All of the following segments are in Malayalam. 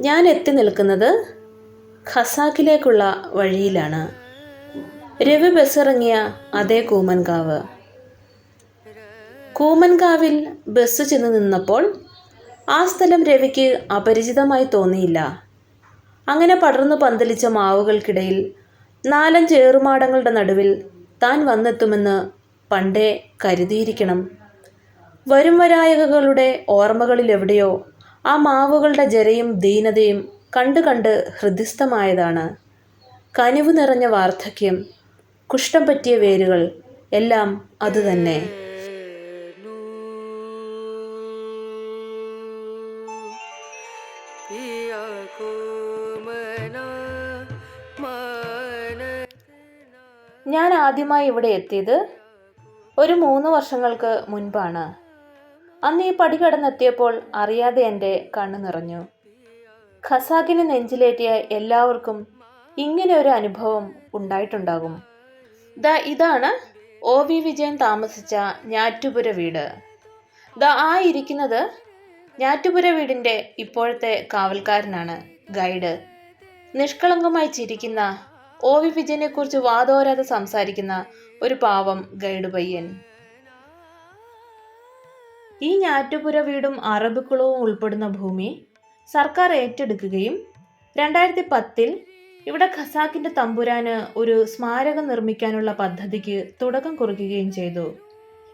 ഞാൻ എത്തി നിൽക്കുന്നത് ഖസാക്കിലേക്കുള്ള വഴിയിലാണ്. രവി ബസ്സിറങ്ങിയ അതേ കൂമൻകാവ്. കൂമൻകാവിൽ ബസ് ചെന്ന് നിന്നപ്പോൾ ആ സ്ഥലം രവിക്ക് അപരിചിതമായി തോന്നിയില്ല. അങ്ങനെ പടർന്നു പന്തലിച്ച മാവുകൾക്കിടയിൽ നാലഞ്ച് ഏറുമാടങ്ങളുടെ നടുവിൽ താൻ വന്നെത്തുമെന്ന് പണ്ടേ കരുതിയിരിക്കണം. വരും വരായകകളുടെ ഓർമ്മകളിൽ എവിടെയോ ആ മാവുകളുടെ ജരയും ദീനതയും കണ്ട് കണ്ട് ഹൃദ്യസ്ഥമായതാണ് കനിവ് നിറഞ്ഞ വാർദ്ധക്യം കുഷ്ഠം പറ്റിയ വേരുകൾ എല്ലാം അതുതന്നെ ഞാൻ ആദ്യമായി ഇവിടെ എത്തിയത് ഒരു മൂന്ന് വർഷങ്ങൾക്ക് മുൻപാണ്. അന്ന് ഈ പടി കടന്നെത്തിയപ്പോൾ അറിയാതെ എന്റെ കണ്ണു നിറഞ്ഞു. ഖസാക്കിന് നെഞ്ചിലേറ്റിയ എല്ലാവർക്കും ഇങ്ങനെ ഒരു അനുഭവം ഉണ്ടായിട്ടുണ്ടാകും. ദ ഇതാണ് ഒ വി വിജയൻ താമസിച്ച ഞാറ്റുപുര വീട്. ദ ആ ഇരിക്കുന്നത് ഞാറ്റുപുര വീടിന്റെ ഇപ്പോഴത്തെ കാവൽക്കാരനാണ് ഗൈഡ്. നിഷ്കളങ്കമായി ചിരിക്കുന്ന ഒ വി വിജയനെക്കുറിച്ച് വാതോരാതെ സംസാരിക്കുന്ന ഒരു പാവം ഗൈഡ് പയ്യൻ ഈ ഞാറ്റുപുര വീടും അറബിക്കുളവും ഉൾപ്പെടുന്ന ഭൂമി സർക്കാർ ഏറ്റെടുക്കുകയും രണ്ടായിരത്തി പത്തിൽ ഇവിടെ ഖസാക്കിന്റെ തമ്പുരാന് ഒരു സ്മാരകം നിർമ്മിക്കാനുള്ള പദ്ധതിക്ക് തുടക്കം കുറിക്കുകയും ചെയ്തു.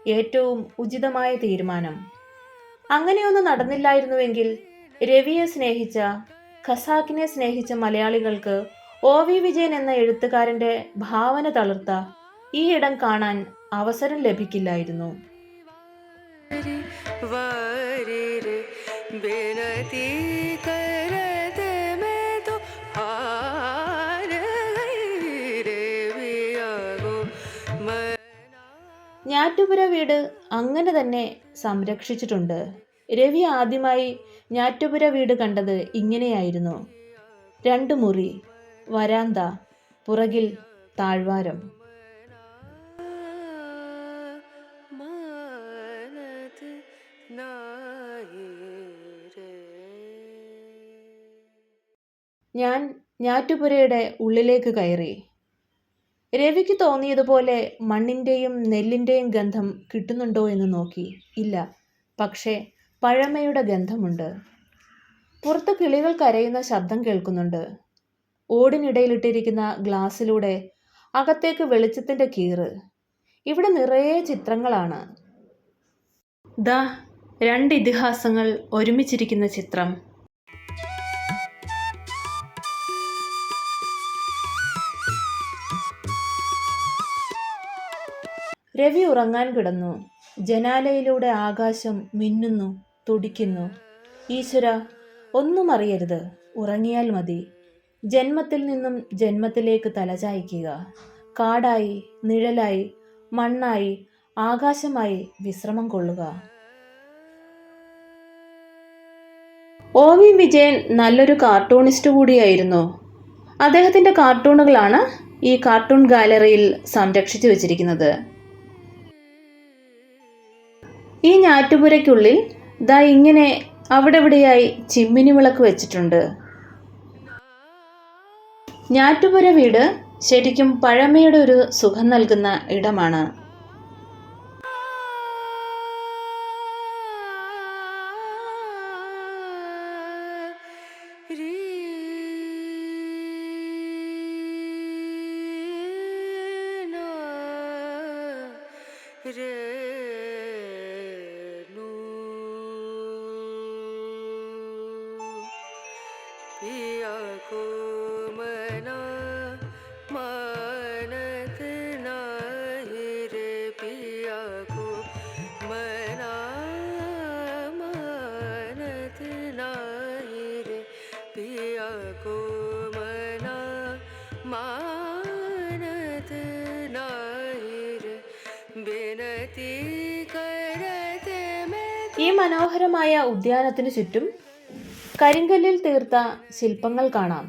ഏറ്റവും ഉചിതമായ തീരുമാനം. അങ്ങനെയൊന്നും നടന്നില്ലായിരുന്നുവെങ്കിൽ രവിയെ സ്നേഹിച്ച ഖസാക്കിനെ സ്നേഹിച്ച മലയാളികൾക്ക് ഒ വി വിജയൻ എന്ന എഴുത്തുകാരന്റെ ഭാവന തളർത്ത ഈ ഇടം കാണാൻ അവസരം ലഭിക്കില്ലായിരുന്നു. बेनती करत मैं तो हार गई रे वियागो मना ഞാറ്റുപുര വീട് അങ്ങനെ തന്നെ സംരക്ഷിച്ചിട്ടുണ്ട് രവി ആദ്യമായി ഞാറ്റുപുര വീട് കണ്ടത് ഇങ്ങനെയായിരുന്നു രണ്ട് മുറി വരാന്ത പുറകിൽ താഴ്വാരം ഞാൻ ഞാറ്റുപുരയുടെ ഉള്ളിലേക്ക് കയറി. രവിക്ക് തോന്നിയതുപോലെ മണ്ണിന്റെയും നെല്ലിന്റെയും ഗന്ധം കിട്ടുന്നുണ്ടോ എന്ന് നോക്കി. ഇല്ല പക്ഷേ പഴമയുടെ ഗന്ധമുണ്ട്. പുറത്ത് കിളികൾ കരയുന്ന ശബ്ദം കേൾക്കുന്നുണ്ട്. ഓടിനിടയിലിട്ടിരിക്കുന്ന ഗ്ലാസ്സിലൂടെ അകത്തേക്ക് വെളിച്ചത്തിന്റെ കീറ്. ഇവിടെ നിറയെ ചിത്രങ്ങളാണ്. ദാ രണ്ട് ഇതിഹാസങ്ങൾ ഒരുമിച്ചിരിക്കുന്ന ചിത്രം. രവി ഉറങ്ങാൻ കിടന്നു. ജനാലയിലൂടെ ആകാശം മിന്നുന്നു തുടിക്കുന്നു. ഈശ്വര ഒന്നും അറിയരുത്. ഉറങ്ങിയാൽ മതി. ജന്മത്തിൽ നിന്നും ജന്മത്തിലേക്ക് തലചായ്ക്കുക കാടായി നിഴലായി മണ്ണായി ആകാശമായി വിശ്രമം കൊള്ളുക. ഒ വി വിജയൻ നല്ലൊരു കാർട്ടൂണിസ്റ്റ് കൂടിയായിരുന്നു. അദ്ദേഹത്തിന്റെ കാർട്ടൂണുകളാണ് ഈ കാർട്ടൂൺ ഗാലറിയിൽ സംരക്ഷിച്ചു വച്ചിരിക്കുന്നത്. ഈ ഞാറ്റുപുരയ്ക്കുള്ളിൽ ദാ ഇങ്ങനെ അവിടെ ഇവിടെയായി ചിമ്മിനി വിളക്ക് വെച്ചിട്ടുണ്ട്. ഞാറ്റുപുര വീട് ശരിക്കും പഴമയുടെ ഒരു സുഖം നൽകുന്ന ഇടമാണ്. रीना मानत नाही रे पिया को मना मानत नाही रे पिया को मना मानत नाही रे बेनती करत मैं ഈ മനോഹരമായ ഉദ്യാനത്തിനു ചുറ്റും കരിങ്കല്ലിൽ തീർത്ത ശില്പങ്ങൾ കാണാം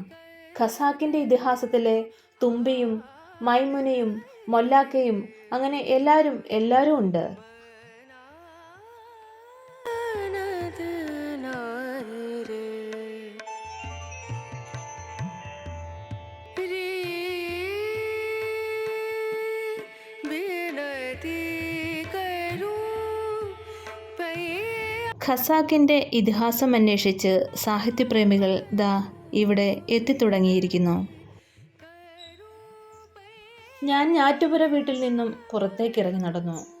ഖസാക്കിന്റെ ഇതിഹാസത്തിലെ തുമ്പിയും മൈമുനയും മൊല്ലാക്കയും അങ്ങനെ എല്ലാവരും എല്ലാവരും ഉണ്ട്. ഖസാക്കിന്റെ ഇതിഹാസം അന്വേഷിച്ച് സാഹിത്യപ്രേമികൾ ദാ ഇവിടെ എത്തിത്തുടങ്ങിയിരിക്കുന്നു. ഞാൻ ഞാറ്റുപുര വീട്ടിൽ നിന്നും പുറത്തേക്ക് ഇറങ്ങി നടന്നു.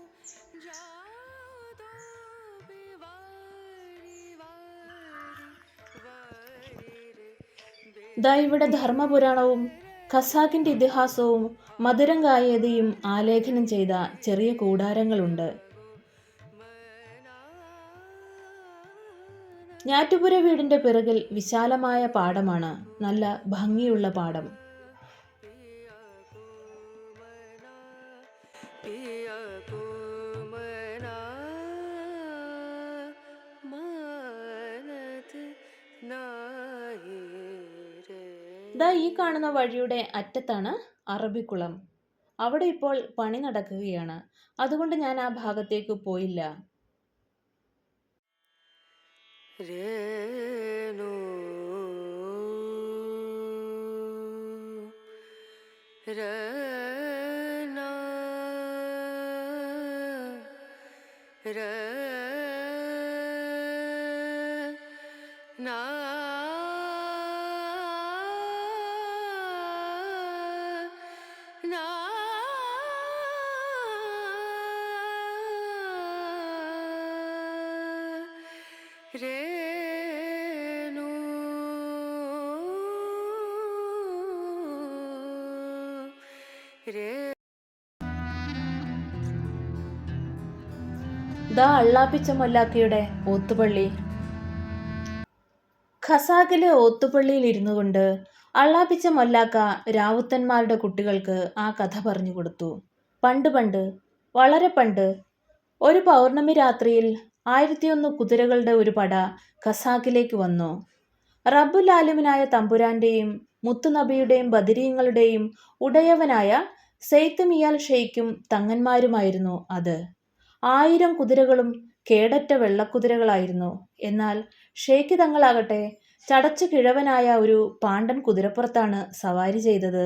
ഇവിടെ ധർമ്മപുരാണവും ഖസാക്കിന്റെ ഇതിഹാസവും മധുരം കായതിയും ആലേഖനം ചെയ്ത ചെറിയ കൂടാരങ്ങളുണ്ട്. ഞാറ്റുപുര വീടിന്റെ പിറകിൽ വിശാലമായ പാടമാണ്. നല്ല ഭംഗിയുള്ള പാടം. ദാ ഈ കാണുന്ന വഴിയുടെ അറ്റത്താണ് അറബിക്കുളം. അവിടെ ഇപ്പോൾ പണി നടക്കുകയാണ്. അതുകൊണ്ട് ഞാൻ ആ ഭാഗത്തേക്ക് പോയില്ല. रना रना ना रे ദാ അള്ളാപ്പിച്ച മൊല്ലാക്കയുടെ ഓത്തുപള്ളി. ഖസാക്കിലെ ഓത്തുപള്ളിയിൽ ഇരുന്നു കൊണ്ട് അള്ളാപ്പിച്ച മൊല്ലാക്ക രാവുത്തന്മാരുടെ കുട്ടികൾക്ക് ആ കഥ പറഞ്ഞു കൊടുത്തു. പണ്ട് പണ്ട് വളരെ പണ്ട് ഒരു പൗർണമി രാത്രിയിൽ ആയിരത്തിയൊന്ന് കുതിരകളുടെ ഒരു പട ഖസാക്കിലേക്ക് വന്നു. റബ്ബുൽ ആലിമിനായ തമ്പുരാന്റെയും മുത്തുനബിയുടെയും ബദരീങ്ങളുടെയും ഉടയവനായ സെയ്ത്ത് മിയാൽ ഷെയ്ക്കും തങ്ങന്മാരുമായിരുന്നു അത്. ആയിരം കുതിരകളും കേടറ്റ വെള്ളക്കുതിരകളായിരുന്നു. എന്നാൽ ഷെയ്ഖ് തങ്ങളാകട്ടെ ചടച്ചു കിഴവനായ ഒരു പാണ്ഡൻ കുതിരപ്പുറത്താണ് സവാരി ചെയ്തത്.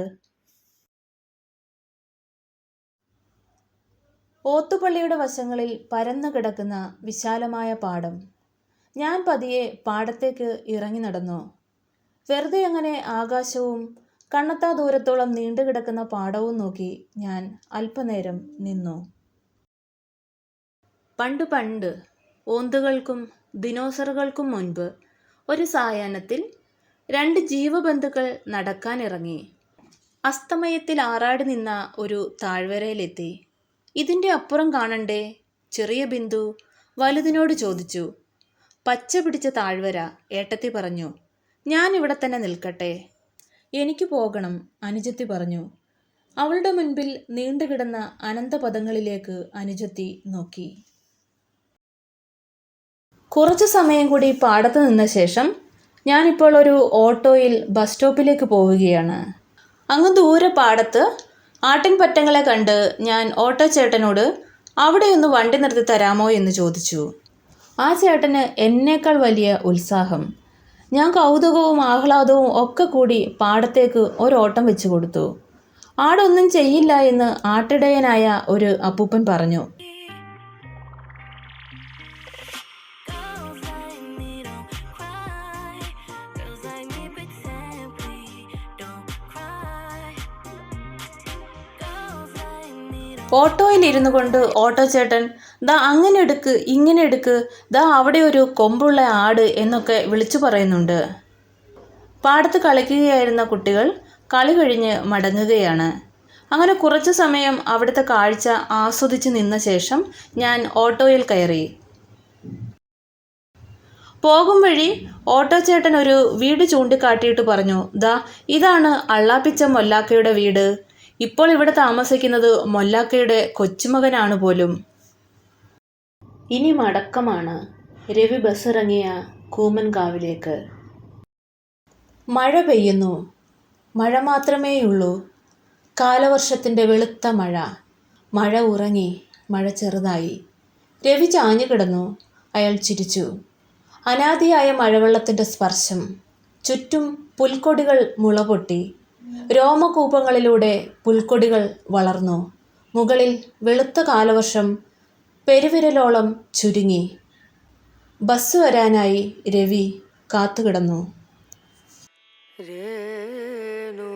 ഓത്തുപള്ളിയുടെ വശങ്ങളിൽ പരന്നു കിടക്കുന്ന വിശാലമായ പാടം. ഞാൻ പതിയെ പാടത്തേക്ക് ഇറങ്ങി നടന്നു. വെറുതെ അങ്ങനെ ആകാശവും കണ്ണത്താ ദൂരത്തോളം നീണ്ടുകിടക്കുന്ന പാടവും നോക്കി ഞാൻ അല്പനേരം നിന്നു. പണ്ട് പണ്ട് ഓന്തുകൾക്കും ദിനോസറുകൾക്കും മുൻപ് ഒരു സായാഹ്നത്തിൽ രണ്ട് ജീവബന്ധുക്കൾ നടക്കാനിറങ്ങി. അസ്തമയത്തിൽ ആറാടി നിന്ന ഒരു താഴ്വരയിലെത്തി. ഇതിന്റെ അപ്പുറം കാണണ്ടേ? ചെറിയ ബിന്ദു വലുതിനോട് ചോദിച്ചു. പച്ച പിടിച്ച താഴ്വര ഏട്ടത്തി പറഞ്ഞു. ഞാൻ ഇവിടെ തന്നെ നിൽക്കട്ടെ. എനിക്ക് പോകണം അനുജത്തി പറഞ്ഞു. അവളുടെ മുൻപിൽ നീണ്ടുകിടന്ന അനന്തപദങ്ങളിലേക്ക് അനുജത്തി നോക്കി. കുറച്ചു സമയം കൂടി പാടത്ത് നിന്ന ശേഷം ഞാനിപ്പോൾ ഒരു ഓട്ടോയിൽ ബസ് സ്റ്റോപ്പിലേക്ക് പോവുകയാണ്. അങ്ങ് ദൂരെ പാടത്ത് ആട്ടിൻപറ്റങ്ങളെ കണ്ട് ഞാൻ ഓട്ടോ ചേട്ടനോട് അവിടെ ഒന്ന് വണ്ടി നിർത്തി തരാമോ എന്ന് ചോദിച്ചു. ആ ചേട്ടന് എന്നേക്കാൾ വലിയ ഉത്സാഹം. ഞാൻ കൗതുകവും ആഹ്ലാദവും ഒക്കെ കൂടി പാടത്തേക്ക് ഒരോട്ടം വെച്ചു കൊടുത്തു. ആടൊന്നും ചെയ്യില്ല എന്ന് ആട്ടിടയനായ ഒരു അപ്പൂപ്പൻ പറഞ്ഞു. ഓട്ടോയിൽ ഇരുന്നു കൊണ്ട് ഓട്ടോ ചേട്ടൻ ദാ അങ്ങനെ എടുക്ക് ഇങ്ങനെ എടുക്ക്. ദാ അവിടെ ഒരു കൊമ്പുള്ള ആട് എന്നൊക്കെ വിളിച്ചു പറയുന്നുണ്ട്. പാടത്ത് കളിക്കുകയായിരുന്ന കുട്ടികൾ കളി കഴിഞ്ഞ് മടങ്ങുകയാണ്. അങ്ങനെ കുറച്ച് സമയം അവിടുത്തെ കാഴ്ച ആസ്വദിച്ച് നിന്ന ശേഷം ഞാൻ ഓട്ടോയിൽ കയറി. പോകും വഴി ഓട്ടോ ചേട്ടൻ ഒരു വീട് ചൂണ്ടിക്കാട്ടിയിട്ട് പറഞ്ഞു ദാ ഇതാണ് അള്ളാപ്പിച്ച മൊല്ലാക്കയുടെ വീട്. ഇപ്പോൾ ഇവിടെ താമസിക്കുന്നത് മൊല്ലാക്കയുടെ കൊച്ചുമകനാണ് പോലും. ഇനി മടക്കമാണ്. രവി ബസ്സിറങ്ങിയ കൂമൻകാവിലേക്ക്. മഴ പെയ്യുന്നു. മഴ മാത്രമേയുള്ളൂ. കാലവർഷത്തിന്റെ വെളുത്ത മഴ. മഴ ഉറങ്ങി മഴ ചെറുതായി. രവി ചാഞ്ഞു കിടന്നു. അയാൾ ചിരിച്ചു. അനാദിയായ മഴവെള്ളത്തിന്റെ സ്പർശം. ചുറ്റും പുൽക്കൊടികൾ മുളപൊട്ടി രോമകൂപങ്ങളിലൂടെ പുൽക്കൊടികൾ വളർന്നു. മുകളിൽ വെളുത്ത കാലവർഷം പെരുവിരലോളം ചുരുങ്ങി. ബസ് വരാനായി രവി കാത്തുകിടന്നു. രേണു